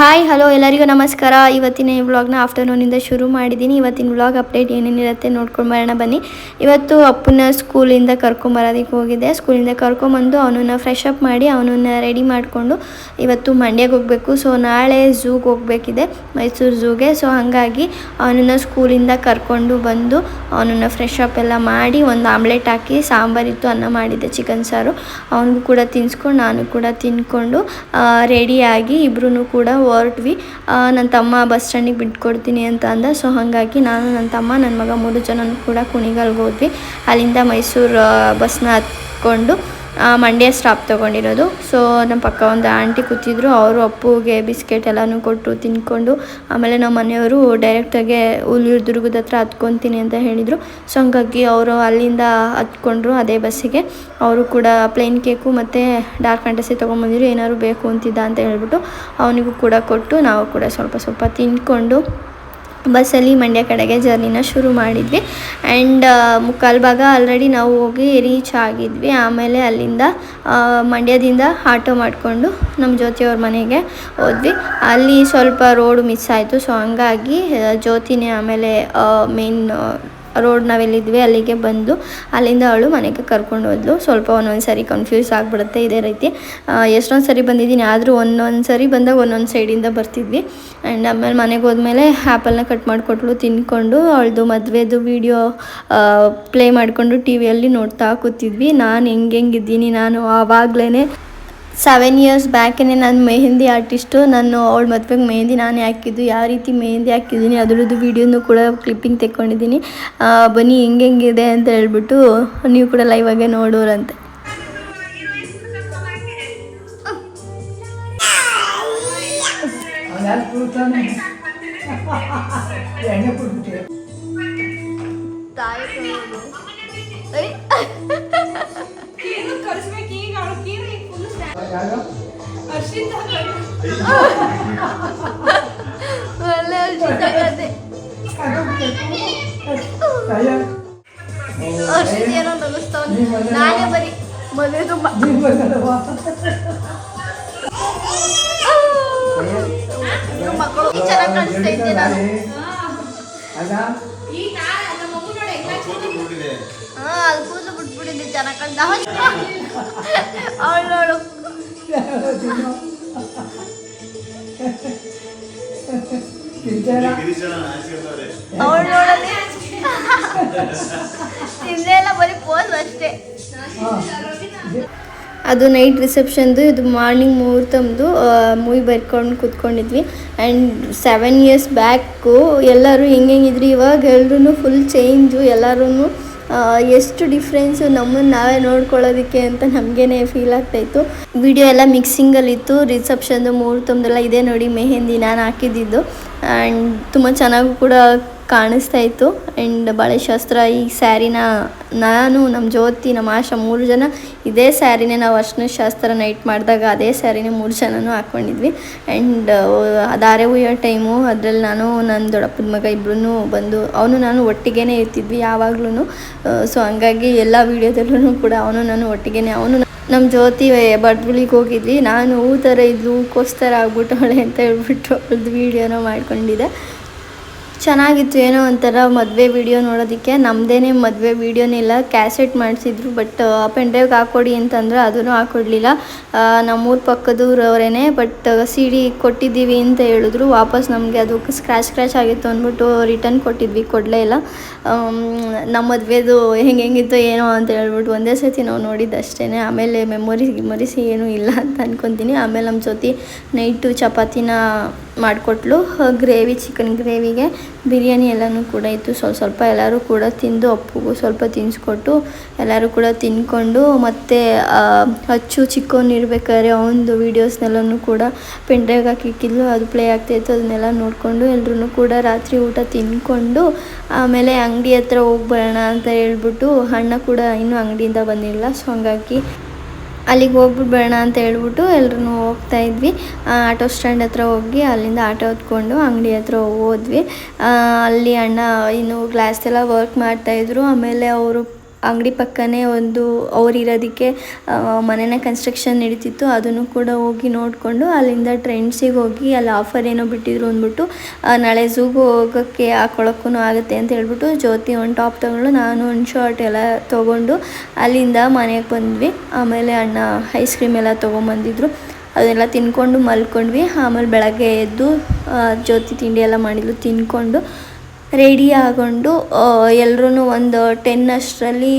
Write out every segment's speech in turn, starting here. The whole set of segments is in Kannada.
ಹಾಯ್, ಹಲೋ, ಎಲ್ಲರಿಗೂ ನಮಸ್ಕಾರ. ಇವತ್ತಿನ ಈ ವ್ಲಾಗ್ನ ಆಫ್ಟರ್ನೂನಿಂದ ಶುರು ಮಾಡಿದ್ದೀನಿ. ಇವತ್ತಿನ ವ್ಲಾಗ್ ಅಪ್ಡೇಟ್ ಏನೇನಿರುತ್ತೆ ನೋಡ್ಕೊಂಡು ಬರೋಣ ಬನ್ನಿ. ಇವತ್ತು ಅಪ್ಪನ ಸ್ಕೂಲಿಂದ ಕರ್ಕೊಂಬರೋದಕ್ಕೆ ಹೋಗಿದ್ದೆ. ಸ್ಕೂಲಿಂದ ಕರ್ಕೊಂಬಂದು ಅವನನ್ನ ಫ್ರೆಶ್ ಅಪ್ ಮಾಡಿ ಅವನನ್ನ ರೆಡಿ ಮಾಡಿಕೊಂಡು ಇವತ್ತು ಮಂಡ್ಯಗೆ ಹೋಗಬೇಕು. ಸೊ ನಾಳೆ ಝೂಗೆ ಹೋಗಬೇಕಿದೆ, ಮೈಸೂರು ಝೂಗೆ. ಸೊ ಹಾಗಾಗಿ ಅವನನ್ನ ಸ್ಕೂಲಿಂದ ಕರ್ಕೊಂಡು ಬಂದು ಅವನನ್ನ ಫ್ರೆಶ್ ಅಪ್ ಎಲ್ಲ ಮಾಡಿ ಒಂದು ಆಮ್ಲೆಟ್ ಹಾಕಿ ಸಾಂಬಾರಿತ್ತು ಅನ್ನ ಮಾಡಿದ್ದೆ, ಚಿಕನ್ ಸಾರು. ಅವನಿಗೂ ಕೂಡ ತಿನ್ಸ್ಕೊಂಡು, ನಾನು ಕೂಡ ತಿನ್ಕೊಂಡು ರೆಡಿಯಾಗಿ ಇಬ್ರು ಕೂಡ ಹೊರಟ್ವಿ. ನನ್ನ ತಮ್ಮ ಬಸ್ ಸ್ಟ್ಯಾಂಡಿಗೆ ಬಿಟ್ಕೊಡ್ತೀನಿ ಅಂತ ಅಂದ. ಸೊ, ಹಾಗಾಗಿ ನಾನು ನನ್ನ ತಮ್ಮ ನನ್ನ ಮಗ ಮೂರು ಜನನೂ ಕೂಡ ಕುಣಿಗಲ್ಗೆ ಹೋದ್ವಿ. ಅಲ್ಲಿಂದ ಮೈಸೂರು ಬಸ್ನ ಹತ್ಕೊಂಡು ಮಂಡ್ಯ ಸ್ಟಾಪ್ ತೊಗೊಂಡಿರೋದು. ಸೊ ನಮ್ಮ ಪಕ್ಕ ಒಂದು ಆಂಟಿ ಕೂತಿದ್ರು. ಅವರು ಅಪ್ಪುಗೆ ಬಿಸ್ಕೆಟ್ ಎಲ್ಲನೂ ಕೊಟ್ಟು ತಿನ್ಕೊಂಡು. ಆಮೇಲೆ ನಮ್ಮ ಮನೆಯವರು ಡೈರೆಕ್ಟಾಗೆ ಹುಲಿಯೂರು ದುರ್ಗದ ಹತ್ರ ಹತ್ಕೊತೀನಿ ಅಂತ ಹೇಳಿದರು. ಸೊ ಹಂಗಾಗಿ ಅವರು ಅಲ್ಲಿಂದ ಹತ್ಕೊಂಡ್ರು ಅದೇ ಬಸ್ಸಿಗೆ ಅವರು ಕೂಡ ಪ್ಲೇನ್ ಕೇಕು ಮತ್ತು ಡಾರ್ಕ್ ಫ್ಯಾಂಟಸಿ ತೊಗೊಂಬಂದಿದ್ರು. ಏನಾದ್ರು ಬೇಕು ಅಂತಿದ್ದ ಅಂತ ಹೇಳ್ಬಿಟ್ಟು ಅವನಿಗೂ ಕೂಡ ಕೊಟ್ಟು, ನಾವು ಕೂಡ ಸ್ವಲ್ಪ ಸ್ವಲ್ಪ ತಿಂದ್ಕೊಂಡು ಬಸ್ಸಲ್ಲಿ ಮಂಡ್ಯ ಕಡೆಗೆ ಜರ್ನಿನ ಶುರು ಮಾಡಿದ್ವಿ. ಆ್ಯಂಡ್ ಮುಕ್ಕಾಲು ಭಾಗ ಆಲ್ರೆಡಿ ನಾವು ಹೋಗಿ ರೀಚ್ ಆಗಿದ್ವಿ. ಆಮೇಲೆ ಅಲ್ಲಿಂದ ಮಂಡ್ಯದಿಂದ ಆಟೋ ಮಾಡಿಕೊಂಡು ನಮ್ಮ ಜ್ಯೋತಿಯವ್ರ ಮನೆಗೆ ಹೋದ್ವಿ. ಅಲ್ಲಿ ಸ್ವಲ್ಪ ರೋಡ್ ಮಿಸ್ ಆಯಿತು. ಸೊ ಹಂಗಾಗಿ ಜ್ಯೋತಿನೇ ಆಮೇಲೆ ಮೇನ್ ರೋಡ್ ನಾವೆಲ್ಲಿದ್ವಿ, ಅಲ್ಲಿಗೆ ಬಂದು ಅಲ್ಲಿಂದ ಅವಳು ಮನೆಗೆ ಕರ್ಕೊಂಡು ಹೋದ್ಲು. ಸ್ವಲ್ಪ ಒಂದೊಂದು ಸರಿ ಕನ್ಫ್ಯೂಸ್ ಆಗಿಬಿಡುತ್ತೆ ಇದೇ ರೀತಿ. ಎಷ್ಟೊಂದು ಸರಿ ಬಂದಿದ್ದೀನಿ, ಆದರೂ ಒಂದೊಂದು ಸರಿ ಬಂದಾಗ ಒಂದೊಂದು ಸೈಡಿಂದ ಬರ್ತಿದ್ವಿ. ಆ್ಯಂಡ್ ಆಮೇಲೆ ಮನೆಗೆ ಹೋದ್ಮೇಲೆ ಆ್ಯಪಲ್ನ ಕಟ್ ಮಾಡಿಕೊಟ್ಲು, ತಿನ್ಕೊಂಡು ಅವಳದು ಮದುವೆದು ವೀಡಿಯೋ ಪ್ಲೇ ಮಾಡಿಕೊಂಡು ಟಿ ವಿಯಲ್ಲಿ ನೋಡ್ತಾ ಕೂತಿದ್ವಿ. ನಾನು ಹೆಂಗೆ ಹೆಂಗಿದ್ದೀನಿ ನಾನು ಆವಾಗಲೇ ಸೆವೆನ್ ಇಯರ್ಸ್ ಬ್ಯಾಕೇ ನಾನು ಮೆಹಂದಿ ಆರ್ಟಿಸ್ಟು ನಾನು ಅವಳ ಮದುವೆಗೆ ಮೆಹಂದಿ ನಾನೇ ಹಾಕಿದ್ದು. ಯಾವ ರೀತಿ ಮೆಹಂದಿ ಹಾಕಿದ್ದೀನಿ ಅದರದ್ದು ವೀಡಿಯೋನು ಕೂಡ ಕ್ಲಿಪ್ಪಿಂಗ್ ತೆಕ್ಕೊಂಡಿದ್ದೀನಿ. ಬನ್ನಿ ಹೆಂಗೆ ಹೆಂಗಿದೆ ಅಂತ ಹೇಳ್ಬಿಟ್ಟು ನೀವು ಕೂಡ ಲೈವಾಗೆ ನೋಡೋರಂತೆ. ಎಣ್ಣೆ ಕೊಟ್ಬಿಟ್ಟೆ ಯಾರು ಅಯ್ಯ ನಾನೇ ಬರೀ ಮದುವೆ ತುಂಬ? ಮಕ್ಕಳು ಚೆನ್ನಾಗಿ ಕಾಣಿಸ್ತಾ ಇದ್ದೆ ನಾನು ಹಾ ಅದು ಬಿಟ್ಬಿಟ್ಟಿದ್ದೆ ಚೆನ್ನಾಗಿ ಕಾಣ್ತಾ ಅವಳು ನೋಡು? ಅವಳು ನೋಡಲಿ ತಿಂದೆ ಎಲ್ಲ ಬರೀ ಪೋಸ್ ಅಷ್ಟೇ. ಹಾ. ಅದು ನೈಟ್ ರಿಸೆಪ್ಷನ್ದು ಇದು ಮಾರ್ನಿಂಗ್ ಮುಹೂರ್ತಮ್ದು ಮೂವಿ ಬರ್ಕೊಂಡು ಕೂತ್ಕೊಂಡಿದ್ವಿ. ಆ್ಯಂಡ್ ಸೆವೆನ್ ಇಯರ್ಸ್ ಬ್ಯಾಕು ಎಲ್ಲರೂ ಹೆಂಗೆ ಹೆಂಗಿದ್ರಿ ಇವಾಗ ಎಲ್ರೂ ಫುಲ್ ಚೇಂಜು ಎಲ್ಲರೂ ಎಷ್ಟು ಡಿಫ್ರೆನ್ಸು ನಮ್ಮನ್ನು ನಾವೇ ನೋಡ್ಕೊಳ್ಳೋದಕ್ಕೆ ಅಂತ ನಮಗೇನೆ ಫೀಲ್ ಆಗ್ತಾಯಿತ್ತು. ವಿಡಿಯೋ ಎಲ್ಲ ಮಿಕ್ಸಿಂಗಲ್ಲಿತ್ತು ರಿಸೆಪ್ಷನ್ದು ಮುಹೂರ್ತಮ್ದೆಲ್ಲ ಇದೆ ನೋಡಿ, ಮೆಹೆಂದಿ ನಾನು ಹಾಕಿದ್ದಿದ್ದು. ಆ್ಯಂಡ್ ತುಂಬ ಚೆನ್ನಾಗೂ ಕೂಡ ಕಾಣಿಸ್ತಾ ಇತ್ತು. ಆ್ಯಂಡ್ ಬಳೆ ಶಾಸ್ತ್ರ ಈ ಸ್ಯಾರಿನ ನಾನು ನಮ್ಮ ಜ್ಯೋತಿ ನಮ್ಮ ಆಶಾ ಮೂರು ಜನ ಇದೇ ಸ್ಯಾರಿನೇ ನಾವು ಅರ್ಶನ ಶಾಸ್ತ್ರ ನೈಟ್ ಮಾಡಿದಾಗ ಅದೇ ಸ್ಯಾರಿನೇ ಮೂರು ಜನನೂ ಹಾಕ್ಕೊಂಡಿದ್ವಿ ಆ್ಯಂಡ್ ಅದಾರೆ ಉಯ್ಯೋ ಟೈಮು ಅದರಲ್ಲಿ ನಾನು ನನ್ನ ದೊಡ್ಡಪ್ಪನ ಮಗ ಇಬ್ಬರೂ ಬಂದು, ಅವನು ನಾನು ಒಟ್ಟಿಗೆನೇ ಇರ್ತಿದ್ವಿ ಯಾವಾಗ್ಲೂ ಸೊ ಹಂಗಾಗಿ ಎಲ್ಲ ವೀಡಿಯೋದಲ್ಲೂ ಕೂಡ ಅವನು ನಾನು ಒಟ್ಟಿಗೆನೇ, ಅವನು ನಮ್ಮ ಜ್ಯೋತಿ ಬಡ್ಗುಳಿಗೆ ಹೋಗಿದ್ವಿ. ನಾನು ಹೂ ಥರ ಇದ್ಲು ಹೂಕೋಸ್ತರ ಆಗ್ಬಿಟ್ಟವಳೆ ಅಂತ ಹೇಳ್ಬಿಟ್ಟು ಅವ್ರದ್ದು ವೀಡಿಯೋನ ಮಾಡ್ಕೊಂಡಿದ್ದೆ. ಚೆನ್ನಾಗಿತ್ತು ಏನೋ ಒಂಥರ ಮದುವೆ ವಿಡಿಯೋ ನೋಡೋದಕ್ಕೆ. ನಮ್ಮದೇನೇ ಮದುವೆ ವಿಡಿಯೋನಿಲ್ಲ ಕ್ಯಾಸೆಟ್ ಮಾಡಿಸಿದ್ರು ಬಟ್ ಪೆನ್ ಡ್ರೈವ್ಗೆ ಹಾಕ್ಕೊಡಿ ಅಂತಂದ್ರೆ ಅದನ್ನು ಹಾಕ್ಕೊಡ್ಲಿಲ್ಲ ನಮ್ಮೂರ ಪಕ್ಕದೂರವರೇನೆ ಬಟ್ ಸಿ ಡಿ ಕೊಟ್ಟಿದ್ದೀವಿ ಅಂತ ಹೇಳಿದ್ರು. ವಾಪಸ್ ನಮಗೆ ಅದು ಸ್ಕ್ರ್ಯಾಚ್ ಸ್ಕ್ರ್ಯಾಚ್ ಆಗಿತ್ತು ಅಂದ್ಬಿಟ್ಟು ರಿಟರ್ನ್ ಕೊಟ್ಟಿದ್ವಿ, ಕೊಡಲೇ ಇಲ್ಲ. ನಮ್ಮ ಮದುವೆದು ಹೆಂಗೆ, ಹೆಂಗಿತ್ತು, ಏನೋ ಅಂತ ಹೇಳ್ಬಿಟ್ಟು ಒಂದೇ ಸರ್ತಿ ನಾವು ನೋಡಿದ್ದು ಅಷ್ಟೇ ಆಮೇಲೆ ಮೆಮೊರೀಸ್ ಗಿಮೊರೀಸ್ ಏನೂ ಇಲ್ಲ ಅಂತ ಅಂದ್ಕೊತೀನಿ ಆಮೇಲೆ ನಮ್ಮ ಜೊತೆ ನೈಟು ಚಪಾತಿನ ಮಾಡಿಕೊಟ್ಲು ಗ್ರೇವಿ ಚಿಕನ್ ಗ್ರೇವಿಗೆ ಬಿರಿಯಾನಿ ಎಲ್ಲನೂ ಕೂಡ ಇತ್ತು. ಸ್ವಲ್ಪ ಸ್ವಲ್ಪ ಎಲ್ಲರೂ ಕೂಡ ತಿಂದು ಅಪ್ಪುಗೂ ಸ್ವಲ್ಪ ತಿನ್ನಿಸ್ಕೊಟ್ಟು ಎಲ್ಲರೂ ಕೂಡ ತಿನ್ಕೊಂಡು ಮತ್ತು ಅಚ್ಚು ಚಿಕ್ಕವನಿರ್ಬೇಕಾದ್ರೆ ಅವನದು ವೀಡಿಯೋಸ್ನೆಲ್ಲನೂ ಕೂಡ ಪೆನ್ ಡ್ರೈವ್ಗೆ ಹಾಕಿಕ್ಕಿದ್ಲು. ಅದು ಪ್ಲೇ ಆಗ್ತಾಯಿತ್ತು ಅದನ್ನೆಲ್ಲ ನೋಡಿಕೊಂಡು ಎಲ್ಲರೂ ಕೂಡ ರಾತ್ರಿ ಊಟ ತಿನ್ಕೊಂಡು ಆಮೇಲೆ ಅಂಗಡಿ ಹತ್ರ ಹೋಗ್ಬರೋಣ ಅಂತ ಹೇಳ್ಬಿಟ್ಟು ಅಣ್ಣ ಕೂಡ ಇನ್ನೂ ಅಂಗಡಿಯಿಂದ ಬಂದಿಲ್ಲ. ಸೊ ಹಂಗಾಗಿ ಅಲ್ಲಿಗೆ ಹೋಗ್ಬಿಟ್ಟು ಬೇಡ ಅಂತ ಹೇಳ್ಬಿಟ್ಟು ಎಲ್ಲರೂ ಹೋಗ್ತಾ ಇದ್ವಿ. ಆಟೋ ಸ್ಟ್ಯಾಂಡ್ ಹತ್ರ ಹೋಗಿ ಅಲ್ಲಿಂದ ಆಟೋ ಹೊತ್ಕೊಂಡು ಅಂಗಡಿ ಹತ್ರ ಹೋದ್ವಿ. ಅಲ್ಲಿ ಅಣ್ಣ ಇನ್ನು ಗ್ಲಾಸ್ ಎಲ್ಲ ವರ್ಕ್ ಮಾಡ್ತಾಯಿದ್ರು ಆಮೇಲೆ ಅವರು ಅಂಗಡಿ ಪಕ್ಕನೇ ಒಂದು ಅವ್ರು ಇರೋದಕ್ಕೆ ಆ, ಮನೆನ ಕನ್ಸ್ಟ್ರಕ್ಷನ್ ನಡೀತಿತ್ತು. ಅದನ್ನು ಕೂಡ ಹೋಗಿ ನೋಡಿಕೊಂಡು ಅಲ್ಲಿಂದ ಟ್ರೆಂಡ್ಸಿಗೆ ಹೋಗಿ ಅಲ್ಲಿ ಆಫರ್ ಏನೋ ಬಿಟ್ಟಿದ್ರು ಅಂದ್ಬಿಟ್ಟು ನಾಳೆ ಝೂಗೂ ಹೋಗೋಕ್ಕೆ ಹಾಕೊಳ್ಳೋಕ್ಕೂ ಆಗುತ್ತೆ ಅಂತ ಹೇಳ್ಬಿಟ್ಟು ಜ್ಯೋತಿ ಒಂದು ಟಾಪ್ ತೊಗೊಂಡು ನಾನು ಒಂದು ಶರ್ಟ್ ಎಲ್ಲ ತೊಗೊಂಡು ಅಲ್ಲಿಂದ ಮನೆಗೆ ಬಂದ್ವಿ. ಆಮೇಲೆ ಅಣ್ಣ ಐಸ್ ಕ್ರೀಮ್ ಎಲ್ಲ ತೊಗೊಂಬಂದಿದ್ರು. ಅದೆಲ್ಲ ತಿನ್ಕೊಂಡು ಮಲ್ಕೊಂಡ್ವಿ. ಆಮೇಲೆ ಬೆಳಗ್ಗೆ ಎದ್ದು ಜ್ಯೋತಿ ತಿಂಡಿ ಎಲ್ಲ ಮಾಡಿದ್ಲು ತಿನ್ಕೊಂಡು ರೆಡಿ ಆಗೊಂಡು ಎಲ್ಲರೂ ಒಂದು ಟೆನ್ ಅಷ್ಟರಲ್ಲಿ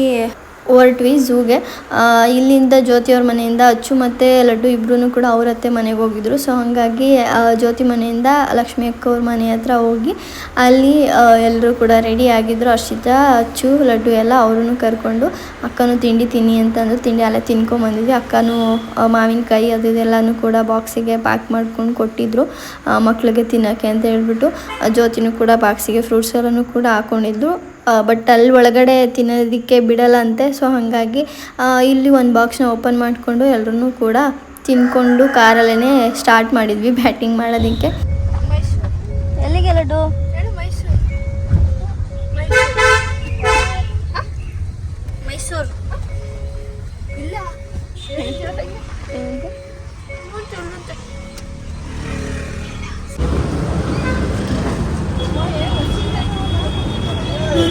ಹೊರಟ್ವಿ ಝೂಗೆ. ಇಲ್ಲಿಂದ ಜ್ಯೋತಿಯವ್ರ ಮನೆಯಿಂದ ಅಚ್ಚು ಮತ್ತು ಲಡ್ಡು ಇಬ್ಬರೂ ಕೂಡ ಅವ್ರ ಅತ್ತೆ ಮನೆಗೆ ಹೋಗಿದ್ರು. ಸೊ ಹಾಗಾಗಿ ಜ್ಯೋತಿ ಮನೆಯಿಂದ ಲಕ್ಷ್ಮಿ ಅಕ್ಕವ್ರ ಮನೆ ಹತ್ರ ಹೋಗಿ ಅಲ್ಲಿ ಎಲ್ಲರೂ ಕೂಡ ರೆಡಿ ಆಗಿದ್ರು. ಅಚ್ಚು, ಲಡ್ಡು ಎಲ್ಲ ಅವ್ರನ್ನೂ ಕರ್ಕೊಂಡು ಅಕ್ಕನೂ ತಿಂಡಿ ತಿನ್ನಿ ಅಂತಂದು ತಿಂಡಿ ಅಲ್ಲೇ ತಿನ್ಕೊಂಬಂದಿದ್ವಿ ಅಕ್ಕನೂ ಮಾವಿನಕಾಯಿ ಅದು ಇದೆಲ್ಲನೂ ಕೂಡ ಬಾಕ್ಸಿಗೆ ಪ್ಯಾಕ್ ಮಾಡ್ಕೊಂಡು ಕೊಟ್ಟಿದ್ರು. ಮಕ್ಕಳಿಗೆ ತಿನ್ನೋಕ್ಕೆ ಅಂತ ಹೇಳ್ಬಿಟ್ಟು ಜ್ಯೋತಿನೂ ಕೂಡ ಬಾಕ್ಸಿಗೆ ಫ್ರೂಟ್ಸ್ ಎಲ್ಲನೂ ಕೂಡ ಹಾಕ್ಕೊಂಡಿದ್ರು ಬಟ್ ಅಲ್ಲಿ ಒಳಗಡೆ ತಿನ್ನೋದಕ್ಕೆ ಬಿಡಲ್ಲ ಅಂತೆ. ಸೊ ಹಾಗಾಗಿ ಇಲ್ಲಿ ಒಂದು ಬಾಕ್ಸ್ನ ಓಪನ್ ಮಾಡಿಕೊಂಡು ಎಲ್ಲರೂ ಕೂಡ ತಿನ್ಕೊಂಡು ಕಾರಲ್ಲೇ ಸ್ಟಾರ್ಟ್ ಮಾಡಿದ್ವಿ ಬ್ಯಾಟಿಂಗ್ ಮಾಡೋದಕ್ಕೆ. ಎಲ್ಲಿಗೆ ಲಡ್ಡು?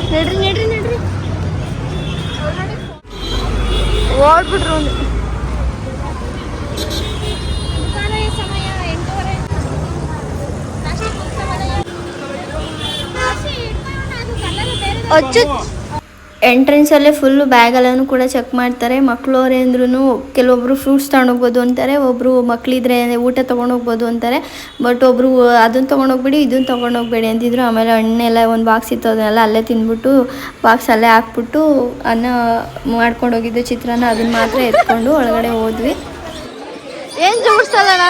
ನಡ್ರಿ ನಡ್ರಿ ನಡ್ರಿ ಓಡ್ಬಿಟ್ರು ಒಂದು ಅಚ್ಚು ಎಂಟ್ರೆನ್ಸಲ್ಲೇ ಫುಲ್ಲು ಬ್ಯಾಗೆಲ್ಲನೂ ಕೂಡ ಚೆಕ್ ಮಾಡ್ತಾರೆ. ಮಕ್ಕಳು ಅವರೇ ಅಂದ್ರೂ ಕೆಲವೊಬ್ರು ಫ್ರೂಟ್ಸ್ ತಗೊಂಡೋಗ್ಬೋದು ಅಂತಾರೆ ಒಬ್ಬರು ಮಕ್ಕಳಿದ್ರೆ ಊಟ ತೊಗೊಂಡೋಗ್ಬೋದು ಅಂತಾರೆ. ಬಟ್ ಒಬ್ಬರು ಅದನ್ನು ತೊಗೊಂಡೋಗ್ಬೇಡಿ ಇದನ್ನು ತೊಗೊಂಡೋಗ್ಬೇಡಿ ಅಂತಿದ್ರು. ಆಮೇಲೆ ಹಣ್ಣೆಲ್ಲ ಒಂದು ಬಾಕ್ಸ್ ಇತ್ತು, ಅದನ್ನೆಲ್ಲ ಅಲ್ಲೇ ತಿಂದ್ಬಿಟ್ಟು ಬಾಕ್ಸ್ ಅಲ್ಲೇ ಹಾಕ್ಬಿಟ್ಟು ಅನ್ನ ಮಾಡ್ಕೊಂಡು ಹೋಗಿದ್ದು ಚಿತ್ರಾನ್ನ. ಅದನ್ನ ಮಾತ್ರ ಎತ್ಕೊಂಡು ಒಳಗಡೆ ಹೋದ್ವಿ. ಏನು ಜೋಡಿಸ್ತದಣ್ಣ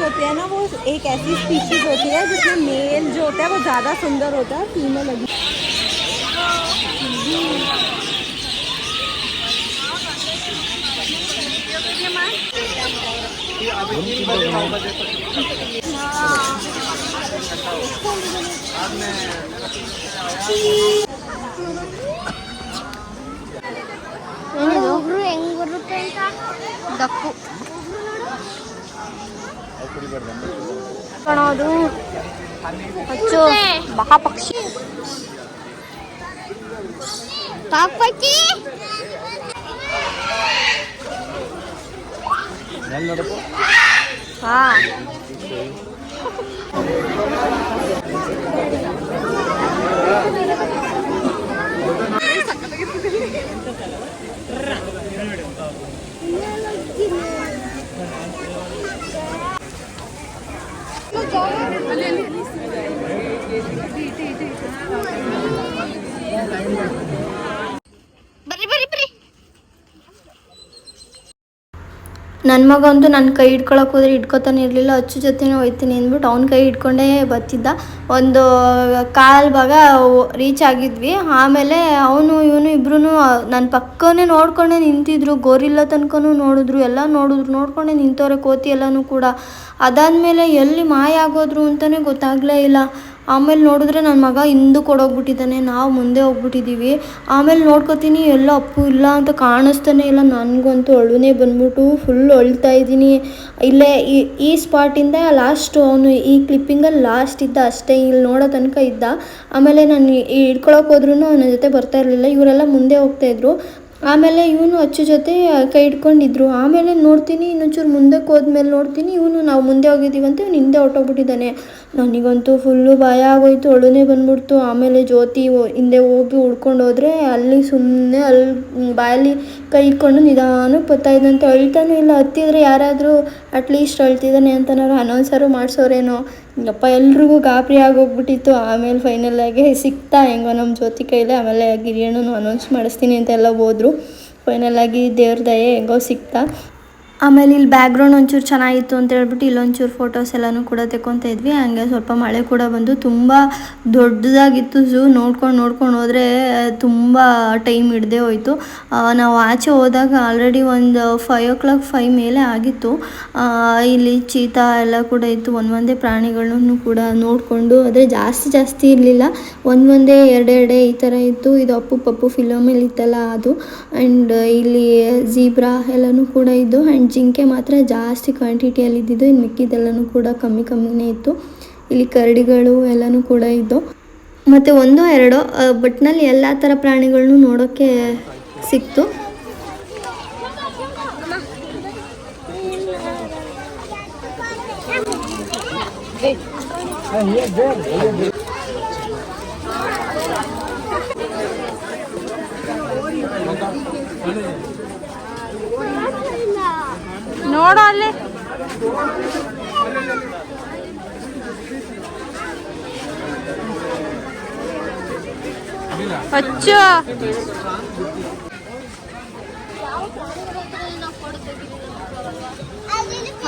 होते हैं ना, वो एक ऐसी स्पीशीज होती है जिसमें मेल जो होता है, वो ज़्यादा सुंदर होता है फीमेल लगी। ಹೆಂಗ್ ಬರುತ್ತೆ ಅಂತ ದಕ್ಕು ಕಣೋದು ಅಚ್ಚು ಮಹಾ ಪಕ್ಷಿ ಕಾಕ್ಪಚ್ಚಿ ಹಾ ಬರ್ರಿ ನನ್ನ ಮಗ ಅಂತೂ ನನ್ನ ಕೈ ಹಿಡ್ಕೊಳಕ್ಕೆ ಹೋದ್ರೆ ಹಿಡ್ಕೊತಾನೆ ಇರಲಿಲ್ಲ, ಅಚ್ಚು ಜೊತೆನೇ ಹೋಯ್ತೀನಿ ಅಂದ್ಬಿಟ್ಟು ಅವ್ನ ಕೈ ಹಿಡ್ಕೊಂಡೇ ಬತ್ತಿದ್ದ ಒಂದು ಕಾಲು ಭಾಗ ರೀಚ್ ಆಗಿದ್ವಿ. ಆಮೇಲೆ ಅವನು, ಇವನು ಇಬ್ರು ನನ್ನ ಪಕ್ಕನೇ ನೋಡ್ಕೊಂಡೇ ನಿಂತಿದ್ರು. ಗೋರಿಲ್ಲ ತನಕನೂ ನೋಡಿದ್ರು, ಎಲ್ಲ ನೋಡಿದ್ರು. ನೋಡ್ಕೊಂಡೆ ನಿಂತವ್ರೆ, ಕೋತಿ ಎಲ್ಲನೂ ಕೂಡ. ಅದಾದಮೇಲೆ ಎಲ್ಲಿ ಮಾಯ ಆಗೋದ್ರು ಅಂತಲೇ ಗೊತ್ತಾಗಲೇ ಇಲ್ಲ. ಆಮೇಲೆ ನೋಡಿದ್ರೆ ನನ್ನ ಮಗ ಹಿಂದಕ್ಕೆ ಕೊಡೋಗ್ಬಿಟ್ಟಿದ್ದಾನೆ ನಾವು ಮುಂದೆ ಹೋಗ್ಬಿಟ್ಟಿದ್ದೀವಿ ಆಮೇಲೆ ನೋಡ್ಕೊತೀನಿ, ಎಲ್ಲ ಅಪ್ಪು ಇಲ್ಲ ಅಂತ ಕಾಣಿಸ್ತಾನೆ ಇಲ್ಲ. ನನಗಂತೂ ಅಳುನೇ ಬಂದ್ಬಿಟ್ಟು ಫುಲ್ ಅಳ್ತಾ ಇದ್ದೀನಿ. ಇಲ್ಲೇ ಈ ಈ ಸ್ಪಾಟಿಂದ ಲಾಸ್ಟ್ ಅವನು ಈ ಕ್ಲಿಪ್ಪಿಂಗಲ್ಲಿ ಲಾಸ್ಟ್ ಇದ್ದ, ಅಷ್ಟೇ ಇಲ್ಲಿ ನೋಡೋ ತನಕ ಇದ್ದ. ಆಮೇಲೆ ನಾನು ಹಿಡ್ಕೊಳಕ್ಕೆ ಹೋದ್ರೂ ಅವನ ಜೊತೆ ಬರ್ತಾ ಇರಲಿಲ್ಲ. ಇವರೆಲ್ಲ ಮುಂದೆ ಹೋಗ್ತಾಯಿದ್ರು ಆಮೇಲೆ ಇವನು ಅಚ್ಚು ಜೊತೆ ಕೈ ಹಿಡ್ಕೊಂಡಿದ್ರು. ಆಮೇಲೆ ನೋಡ್ತೀನಿ, ಇನ್ನೊಂಚೂರು ಮುಂದಕ್ಕೆ ಹೋದ್ಮೇಲೆ ನೋಡ್ತೀನಿ, ಇವನು ನಾವು ಮುಂದೆ ಹೋಗಿದ್ದೀವಂತ ಇವನು ಹಿಂದೆ ಹೊರ್ಟೋಗ್ಬಿಟ್ಟಿದ್ದಾನೆ. ನನಗಂತೂ ಫುಲ್ಲು ಭಯ ಆಗೋಯ್ತು ಅಳುನೇ ಬಂದ್ಬಿಡ್ತು. ಆಮೇಲೆ ಜ್ಯೋತಿ ಹಿಂದೆ ಹೋಗಿ ಹುಡ್ಕೊಂಡು ಹೋದ್ರೆ ಅಲ್ಲಿ ಸುಮ್ಮನೆ ಅಲ್ಲಿ ಬಾಯಲ್ಲಿ ಕೈ ಇಟ್ಕೊಂಡು ನಿಧಾನಕ್ಕೆ ಬರ್ತಾ ಇದ್ದಂತೆ ಅಳ್ತಾನೂ ಇಲ್ಲ, ಹತ್ತಿದ್ರೆ ಯಾರಾದರೂ ಅಟ್ಲೀಸ್ಟ್ ಅಳ್ತಿದ್ದಾನೆ ಅಂತನಾರು ಅನೌನ್ಸರು ಮಾಡಿಸೋರೇನೋ. ಯಪ್ಪ ಎಲ್ರಿಗೂ ಗಾಬರಿ ಆಗೋಗ್ಬಿಟ್ಟಿತ್ತು. ಆಮೇಲೆ ಫೈನಲಾಗಿ ಸಿಕ್ತಾ ಹೆಂಗೋ ನಮ್ಮ ಜ್ಯೋತಿ ಕೈಲೇ, ಆಮೇಲೆ ಗಿರಿಯಣ್ಣನು ಅನೌನ್ಸ್ ಮಾಡಿಸ್ತೀನಿ ಅಂತೆಲ್ಲ ಹೋದರು. ಫೈನಲಾಗಿ ದೇವ್ರ ದಯೆ ಹೆಂಗೋ ಸಿಕ್ತಾ ಆಮೇಲೆ ಇಲ್ಲಿ ಬ್ಯಾಕ್ಗ್ರೌಂಡ್ ಒಂಚೂರು ಚೆನ್ನಾಗಿತ್ತು ಅಂತ ಹೇಳ್ಬಿಟ್ಟು ಇಲ್ಲೊಂಚೂರು ಫೋಟೋಸ್ ಎಲ್ಲನೂ ಕೂಡ ತೆಕ್ಕೊತಾ ಇದ್ವಿ. ಹಂಗೆ ಸ್ವಲ್ಪ ಮಳೆ ಕೂಡ ಬಂದು ತುಂಬ ದೊಡ್ಡದಾಗಿತ್ತು ಝೂ ನೋಡ್ಕೊಂಡು ನೋಡ್ಕೊಂಡು ಹೋದರೆ ತುಂಬ ಟೈಮ್ ಹಿಡ್ದೇ ಹೋಯಿತು. ನಾವು ಆಚೆ ಹೋದಾಗ ಆಲ್ರೆಡಿ ಒಂದು ಫೈವ್ ಓ ಕ್ಲಾಕ್ ಫೈವ್ ಮೇಲೆ ಆಗಿತ್ತು. ಇಲ್ಲಿ ಚೀತಾ ಎಲ್ಲ ಕೂಡ ಇತ್ತು. ಒಂದೊಂದೇ ಪ್ರಾಣಿಗಳನ್ನು ಕೂಡ ನೋಡಿಕೊಂಡು ಆದರೆ ಜಾಸ್ತಿ ಜಾಸ್ತಿ ಇರಲಿಲ್ಲ. ಒಂದೊಂದೇ ಎರಡೆರಡೆ ಈ ಥರ ಇತ್ತು. ಇದು ಅಪ್ಪು ಪಪ್ಪು ಫಿಲಮಲ್ಲಿ ಇತ್ತಲ್ಲ ಅದು. ಆ್ಯಂಡ್ ಇಲ್ಲಿ ಜೀಬ್ರಾ ಎಲ್ಲನೂ ಕೂಡ ಇದ್ದು. ಆ್ಯಂಡ್ ಜಿಂಕೆ ಮಾತ್ರ ಜಾಸ್ತಿ ಕ್ವಾಂಟಿಟಿಯಲ್ಲಿ ಇದ್ದಿದ್ದು ಇನ್ನು ಮಿಕ್ಕಿದೆಲ್ಲನೂ ಕೂಡ ಕಮ್ಮಿ ಕಮ್ಮಿನೇ ಇತ್ತು. ಇಲ್ಲಿ ಕರಡಿಗಳು ಎಲ್ಲನೂ ಕೂಡ ಇದ್ದು. ಮತ್ತು ಒಂದೋ ಎರಡೋ ಬಟ್ನಲ್ಲಿ ಎಲ್ಲ ಥರ ಪ್ರಾಣಿಗಳನ್ನು ನೋಡೋಕ್ಕೆ ಸಿಕ್ತು. ನೋಡು ಅಲ್ಲಿ ಅಚ್ಚು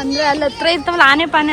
ಅಂದ್ರೆ ಅಲ್ಲಿ ಹತ್ರ ಇರ್ತಾವಲ್ಲ ಆನೆ ಪಾನೆ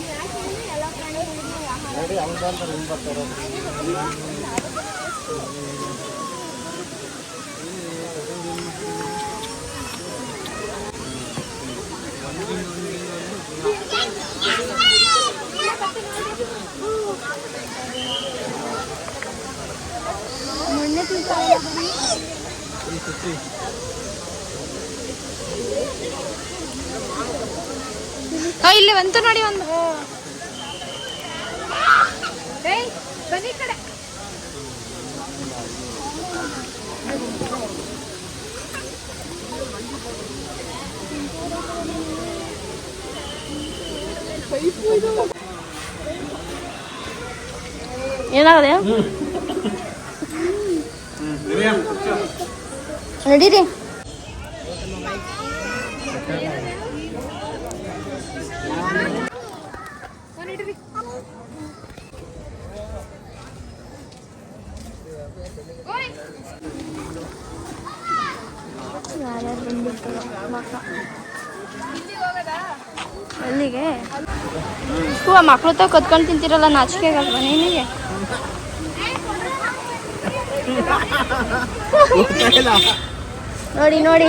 ಅಲ್ಲಿ ತೆಗಿ ಹೇ ಆ, ಇಲ್ಲಿ ಬಂತು ನೋಡಿ ಒಂದು ಏಯ್, ಬನ್ನಿ ಈ ಕಡೆ ಏನಾಗದೆ ನಡೀರಿ ಯಾರ್ಯಾರು ಬಂದಿರ್ತಾರೋ ಮಕ್ಕ ಎಲ್ಲಿಗೆ ಹೂವ ಮಕ್ಳು ತಾವ್ ಕತ್ಕೊಂಡು ತಿಂತಿರಲ್ಲ ನಾಚಿಕೆ ಆಗಲ್ವಾ ನಿನಗೆ ನೋಡಿ ನೋಡಿ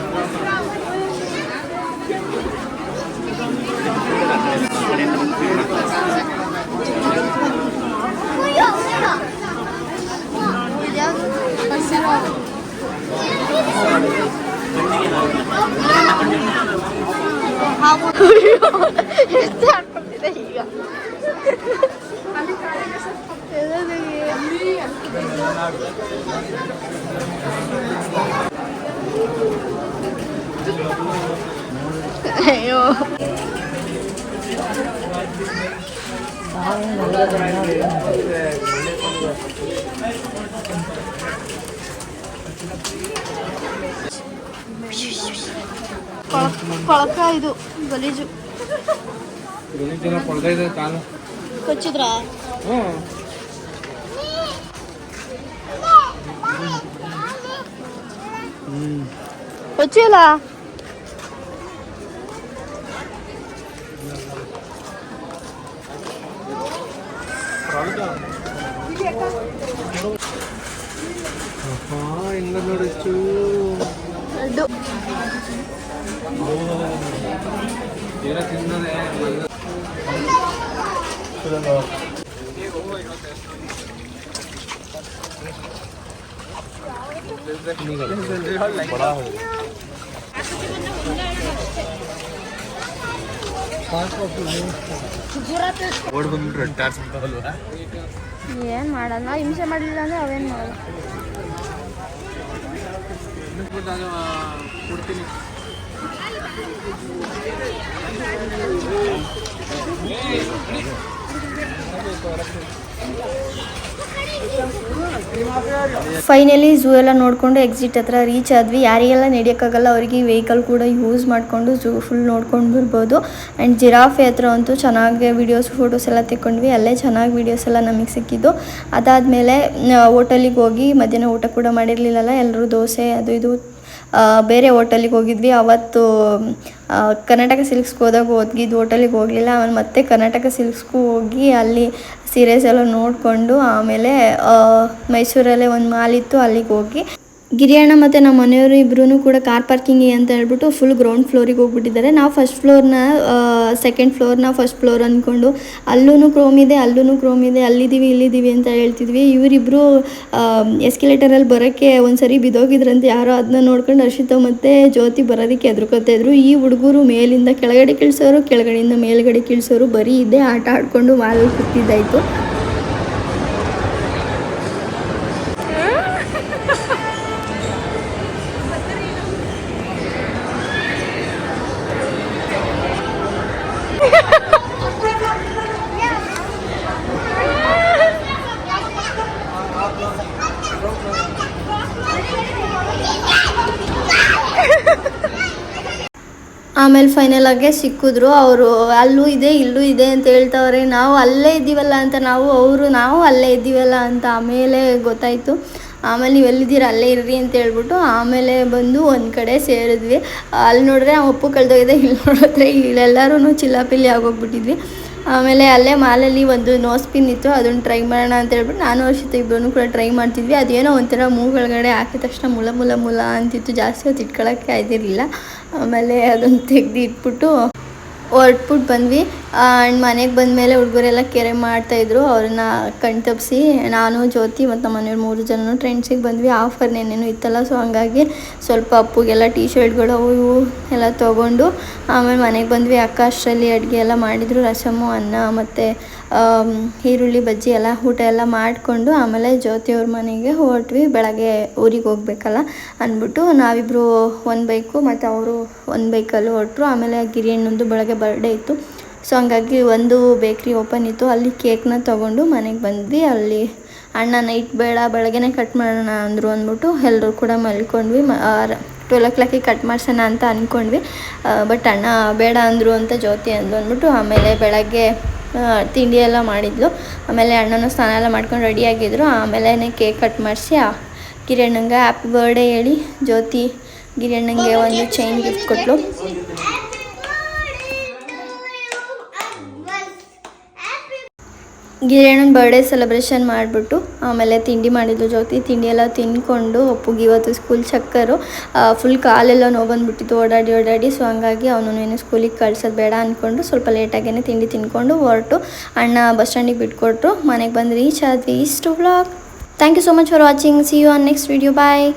하고 이렇게 할 겁니다 이거 대단하게 에요 ಕೊಳಕ ಇದು ಗಲೀಜು ಗಲೀಜೆಲ್ಲ ಕೊಳ್ತಾ ಇದೆ ಕಾಲು ಕೊಚ್ಚಿದ್ರಾ ಹ್ಞೂ ಕೊಚ್ಚಿಲ್ಲ ಹಿಂಗ ನೋಡಿച്ചു ಲಡ್ಡು ಏನೋ ಓಡ್ ಬಂದ್ಬಿಟ್ರೆ ಟಾರ್ಸ್ ಅಂತಾರಲ್ವಾ ಏನು ಮಾಡಲ್ಲ ಹಿಂಸೆ ಮಾಡಲಿಲ್ಲ ಅಂದ್ರೆ ಅವೇನ್ ಮಾಡಲ್ಲ. ಕೊಡ್ತೀನಿ ಫೈನಲಿ ಝೂ ಎಲ್ಲ ನೋಡಿಕೊಂಡು ಎಕ್ಸಿಟ್ ಹತ್ರ ರೀಚ್ ಆದ್ವಿ. ಯಾರಿಗೆಲ್ಲ ನಡೆಯೋಕ್ಕಾಗಲ್ಲ, ಅವರಿಗೆ ವೆಹಿಕಲ್ ಕೂಡ ಯೂಸ್ ಮಾಡಿಕೊಂಡು ಝೂ ಫುಲ್ ನೋಡ್ಕೊಂಡು ಬರ್ಬೋದು. ಆ್ಯಂಡ್ ಜಿರಾಫೆ ಹತ್ರ ಅಂತೂ ಚೆನ್ನಾಗಿ ವೀಡಿಯೋಸ್ ಫೋಟೋಸ್ ಎಲ್ಲ ತೆಕ್ಕೊಂಡ್ವಿ. ಅಲ್ಲೇ ಚೆನ್ನಾಗಿ ವೀಡಿಯೋಸ್ ಎಲ್ಲ ನಮಗೆ ಸಿಕ್ಕಿದ್ದು. ಅದಾದಮೇಲೆ ಹೋಟೆಲಿಗೆ ಹೋಗಿ ಮಧ್ಯಾಹ್ನ ಊಟ ಕೂಡ ಮಾಡಿರಲಿಲ್ಲಲ್ಲ ಎಲ್ಲರೂ ದೋಸೆ, ಅದು ಇದು ಬೇರೆ ಹೋಟೆಲಿಗೆ ಹೋಗಿದ್ವಿ. ಅವತ್ತು ಕರ್ನಾಟಕ ಸಿಲ್ಕ್ಸ್ಗೆ ಹೋದಾಗ ಹೋಗಿದ್ದು ಹೋಟೆಲಿಗೆ ಹೋಗಲಿಲ್ಲ. ಆಮೇಲೆ ಮತ್ತೆ ಕರ್ನಾಟಕ ಸಿಲ್ಕ್ಸ್ಗೂ ಹೋಗಿ ಅಲ್ಲಿ ಸೀರೆಸ್ ಎಲ್ಲ ನೋಡಿಕೊಂಡು ಆಮೇಲೆ ಮೈಸೂರಲ್ಲೇ ಒಂದು ಮಾಲ್ ಅಲ್ಲಿಗೆ ಹೋಗಿ ಗಿರಿಯಣ್ಣ ಮತ್ತು ನಮ್ಮ ಮನೆಯವರು ಇಬ್ಬರೂ ಕೂಡ ಕಾರ್ ಪಾರ್ಕಿಂಗ್ ಅಂತ ಹೇಳ್ಬಿಟ್ಟು ಫುಲ್ ಗ್ರೌಂಡ್ ಫ್ಲೋರಿಗೆ ಹೋಗ್ಬಿಟ್ಟಿದ್ದಾರೆ. ನಾವು ಫಸ್ಟ್ ಫ್ಲೋರ್ನ ಸೆಕೆಂಡ್ ಫ್ಲೋರ್ನ ಫಸ್ಟ್ ಫ್ಲೋರ್ ಅಂದ್ಕೊಂಡು ಅಲ್ಲೂ ಕ್ರೋಮ್ ಇದೆ ಅಲ್ಲೂ ಕ್ರೋಮ್ ಇದೆ, ಅಲ್ಲಿದ್ದೀವಿ, ಇಲ್ಲಿದ್ದೀವಿ ಅಂತ ಹೇಳ್ತಿದ್ವಿ. ಇವರಿಬ್ಬರು ಎಸ್ಕಿಲೇಟರಲ್ಲಿ ಬರೋಕ್ಕೆ ಒಂದ್ಸರಿ ಬಿದ್ದೋಗಿದ್ರಂತೆ ಯಾರೋ ಅದನ್ನ ನೋಡ್ಕೊಂಡು ಹರ್ಷಿತ ಮತ್ತು ಜ್ಯೋತಿ ಬರೋದಕ್ಕೆ ಎದುರ್ಕೊತಾ ಇದ್ರು. ಈ ಹುಡುಗರು ಮೇಲಿಂದ ಕೆಳಗಡೆ ಕೀಳ್ಸೋರು, ಕೆಳಗಡೆಯಿಂದ ಮೇಲ್ಗಡೆ ಕೀಳ್ಸೋರು ಬರೀ ಇದೆ ಆಟ ಆಡ್ಕೊಂಡು ಮಾಲಲ್ಲಿ ಕೂತಿದ್ದಾಯಿತು ಆಮೇಲೆ ಫೈನಲ್ ಆಗಿ ಸಿಕ್ಕಿದ್ರು. ಅವರು, ಅಲ್ಲೂ ಇದೆ, ಇಲ್ಲೂ ಇದೆ ಅಂತ ಹೇಳ್ತಾವ್ರೆ. ನಾವು ಅಲ್ಲೇ ಇದ್ದೀವಲ್ಲ ಅಂತ ನಾವು, ಅವರು, ನಾವು ಅಲ್ಲೇ ಇದ್ದೀವಲ್ಲ ಅಂತ ಆಮೇಲೆ ಗೊತ್ತಾಯಿತು. ಆಮೇಲೆ ನೀವು ಎಲ್ಲಿದ್ದೀರ? ಅಲ್ಲೇ ಇರ್ರಿ ಅಂತ ಹೇಳ್ಬಿಟ್ಟು ಆಮೇಲೆ ಬಂದು ಒಂದು ಕಡೆ ಸೇರಿದ್ವಿ. ಅಲ್ಲಿ ನೋಡಿದ್ರೆ ಆ ಉಪ್ಪು ಕಳೆದೋಗಿದೆ ಇಲ್ಲಿ ನೋಡಿದ್ರೆ ಇಲ್ಲೆಲ್ಲರೂ ಚಿಲ್ಲಾಪಿಲ್ಲಿ ಆಗೋಗ್ಬಿಟ್ಟಿದ್ವಿ. ಆಮೇಲೆ ಅಲ್ಲೇ ಮಾಲಲ್ಲಿ ಒಂದು ನೋಸ್ ಪಿನ್ ಇತ್ತು, ಅದನ್ನ ಟ್ರೈ ಮಾಡೋಣ ಅಂತ ಹೇಳ್ಬಿಟ್ಟು ನಾನು ವರ್ಷದ ಇಬ್ಬರೂ ಕೂಡ ಟ್ರೈ ಮಾಡ್ತಿದ್ವಿ. ಅದೇನೋ ಒಂಥರ ಮೂಗಳಗಡೆ ಹಾಕಿದ ತಕ್ಷಣ ಮುಲ ಮುಲ ಮುಲ ಅಂತಿತ್ತು, ಜಾಸ್ತಿ ಹೊತ್ತು ಇಟ್ಕೊಳ್ಳೋಕ್ಕೆ ಆಗಿರಲಿಲ್ಲ ಆಮೇಲೆ ಅದನ್ನು ತೆಗ್ದು ಇಟ್ಬಿಟ್ಟು ಹೊರಟ್ಬಿಟ್ಟು ಬಂದ್ವಿ. ಆ್ಯಂಡ್ ಮನೆಗೆ ಬಂದಮೇಲೆ ಹುಡುಗರೆಲ್ಲ ಕೆರೆ ಮಾಡ್ತಾಯಿದ್ರು ಅವ್ರನ್ನ ಕಣ್ತಪ್ಪಿಸಿ ನಾನು, ಜ್ಯೋತಿ ಮತ್ತು ನಮ್ಮ ಮನೆಯವ್ರು ಮೂರು ಜನನು ಟ್ರೆಂಡ್ಸಿಗೆ ಬಂದ್ವಿ. ಆಫರ್ ಏನೇನು ಇತ್ತಲ್ಲ ಸೊ ಹಂಗಾಗಿ ಸ್ವಲ್ಪ ಅಪ್ಪುಗೆಲ್ಲ ಟೀ ಶರ್ಟ್ಗಳು ಅವು ಇವು ಎಲ್ಲ ತೊಗೊಂಡು ಆಮೇಲೆ ಮನೆಗೆ ಬಂದ್ವಿ. ಅಕ್ಕ ಅಷ್ಟರಲ್ಲಿ ಅಡುಗೆ ಎಲ್ಲ ಮಾಡಿದರು. ರಸಮ್ಮು, ಅನ್ನ ಮತ್ತು ಈರುಳ್ಳಿ, ಬಜ್ಜಿ ಎಲ್ಲ, ಊಟ ಎಲ್ಲ ಮಾಡಿಕೊಂಡು ಆಮೇಲೆ ಜ್ಯೋತಿಯವ್ರ ಮನೆಗೆ ಹೊರಟ್ವಿ. ಬೆಳಗ್ಗೆ ಊರಿಗೆ ಹೋಗ್ಬೇಕಲ್ಲ ಅಂದ್ಬಿಟ್ಟು ನಾವಿಬ್ಬರು ಒಂದು ಬೈಕು ಮತ್ತು ಅವರು ಒಂದು ಬೈಕಲ್ಲಿ ಹೊರಟ್ರು. ಆಮೇಲೆ ಗಿರಿಯಣ್ಣಂದು ಬೆಳಗ್ಗೆ ಬರ್ಡೇ ಇತ್ತು. ಸೊ ಹಂಗಾಗಿ ಒಂದು ಬೇಕ್ರಿ ಓಪನ್ ಇತ್ತು. ಅಲ್ಲಿ ಕೇಕ್ನ ತೊಗೊಂಡು ಮನೆಗೆ ಬಂದ್ವಿ. ಅಲ್ಲಿ ಅಣ್ಣ ನೈಟ್ ಬೇಡ, ಬೆಳಗ್ಗೆನೇ ಕಟ್ ಮಾಡೋಣ ಅಂದರು ಅಂದ್ಬಿಟ್ಟು ಎಲ್ಲರೂ ಕೂಡ ಮಲ್ಕೊಂಡ್ವಿ. ಟ್ವೆಲ್ ಓ ಕ್ಲಾಕಿಗೆ ಕಟ್ ಮಾಡ್ಸೋಣ ಅಂತ ಅಂದ್ಕೊಂಡ್ವಿ ಬಟ್ ಅಣ್ಣ ಬೇಡ ಅಂದರು ಅಂತ ಜ್ಯೋತಿ ಅಂದು ಅಂದ್ಬಿಟ್ಟು ಆಮೇಲೆ ಬೆಳಗ್ಗೆ ತಿಂಡಿ ಎಲ್ಲ ಮಾಡಿದ್ಲು. ಆಮೇಲೆ ಅಣ್ಣನ ಸ್ನಾನ ಎಲ್ಲ ಮಾಡ್ಕೊಂಡು ರೆಡಿಯಾಗಿದ್ರು ಆಮೇಲೆ ಕೇಕ್ ಕಟ್ ಮಾಡಿಸಿ ಕಿರಣಂಗೆ ಹ್ಯಾಪಿ ಬರ್ಡೇ ಹೇಳಿ. ಜ್ಯೋತಿ ಗಿರಿಯಣ್ಣಂಗೆ ಒಂದು ಚೈನ್ ಗಿಫ್ಟ್ ಕೊಟ್ಟಳು ಗಿರಿಯಣ್ಣನ ಬರ್ಡೇ ಸೆಲೆಬ್ರೇಷನ್ ಮಾಡಿಬಿಟ್ಟು, ಆಮೇಲೆ ತಿಂಡಿ ಮಾಡಿದ್ರು ಜೊತೆ ತಿಂಡಿ ಎಲ್ಲ ತಿನ್ಕೊಂಡು ಒಪ್ಪುಗೆ ಇವತ್ತು ಸ್ಕೂಲ್ ಚಕ್ಕರು. ಫುಲ್ ಕಾಲೆಲ್ಲ ನೋವು ಬಂದುಬಿಟ್ಟಿತ್ತು. ಓಡಾಡಿ ಓಡಾಡಿ. ಸೊ ಹಂಗಾಗಿ ಅವನು ಏನು ಸ್ಕೂಲಿಗೆ ಕಳ್ಸೋದು ಬೇಡ ಅಂದ್ಕೊಂಡು ಸ್ವಲ್ಪ ಲೇಟಾಗೇ ತಿಂಡಿ ತಿನ್ಕೊಂಡು ಹೊರಟು ಅಣ್ಣ ಬಸ್ ಸ್ಟ್ಯಾಂಡಿಗೆ ಬಿಟ್ಕೊಟ್ರು. ಮನೆಗೆ ಬಂದು ರೀಚ್ ಆದ್ವಿ ಇಷ್ಟು vlog thank you so much for watching see you on next video bye